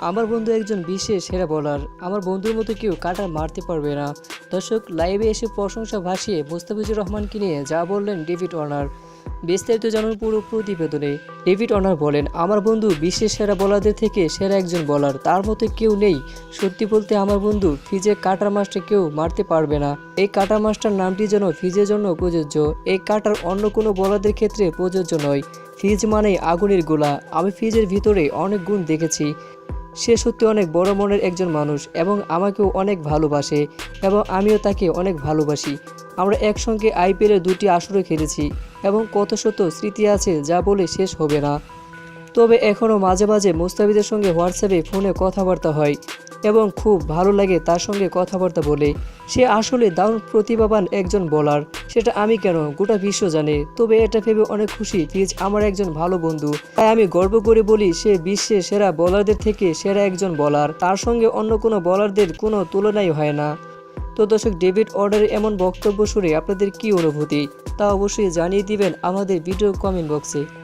আমার বন্ধু একজন বিশেষ সেরা বলার আমার বন্ধুর মতো কেউ কাটা মারতে পারবে না। দর্শক লাইভে এসে প্রশংসা ভাসিয়ে মুস্তাফিজুর রহমানকে নিয়ে যা বললেন ডেভিড অনার বিস্তারিত জানুন পুরো প্রতিবেদনে। ডেভিড অনার বলেন, আমার বন্ধু বিশ্বের সেরা বলারদের থেকে সেরা একজন বলার তার মতো কেউ নেই। সত্যি বলতে আমার বন্ধু ফিজে কাটার মাস্টার কেউ মারতে পারবে না। এই কাটার মাস্টার নামটি যেন ফিজের জন্য প্রযোজ্য। এই কাটার অন্য কোনো বলারদের ক্ষেত্রে প্রযোজ্য নয়। ফিজ মানেই আগুনের গোলা। আমি ফ্রিজের ভিতরে অনেক গুণ দেখেছি। সে সত্যি অনেক বড় মনের একজন মানুষ এবং আমাকেও অনেক ভালোবাসে এবং আমিও তাকে অনেক ভালোবাসি। আমরা একসঙ্গে আইপিএলের দুটি আসরে খেলেছি এবং কত শত স্মৃতি আছে যা বলে শেষ হবে না। তবে এখনও মাঝে মাঝে মুস্তাফিজের সঙ্গে হোয়াটসঅ্যাপে ফোনে কথাবার্তা হয়। এবং খুব ভালো লাগে তার সঙ্গে কথাবার্তা বলে। সে আসলে দারুণ প্রতিভাবান একজন বলার সেটা আমি কেন? গোটা বিশ্ব জানে। তবে এটা ভেবে অনেক খুশি ফিজ আমার একজন ভালো বন্ধু। তাই আমি গর্ব করে বলি, সে বিশ্বে সেরা বলারদের থেকে সেরা একজন বলার তার সঙ্গে অন্য কোনো বলারদের কোনো তুলনাই হয় না। তো দর্শক, ডেভিড অর্ডারের এমন বক্তব্য শুনে আপনাদের কি অনুভূতি? তা অবশ্যই জানিয়ে দিবেন আমাদের ভিডিও কমেন্ট বক্সে